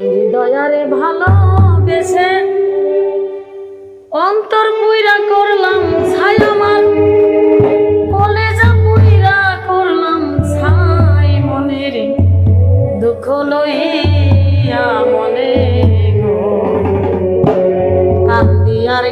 হৃদয়ারে ভালোবেসে অন্তর পুইরা করলাম ছাই আমার কলেজা পুইরা করলাম ছাই মনের দুঃখ লইয়া মনে গো। কান্দি আর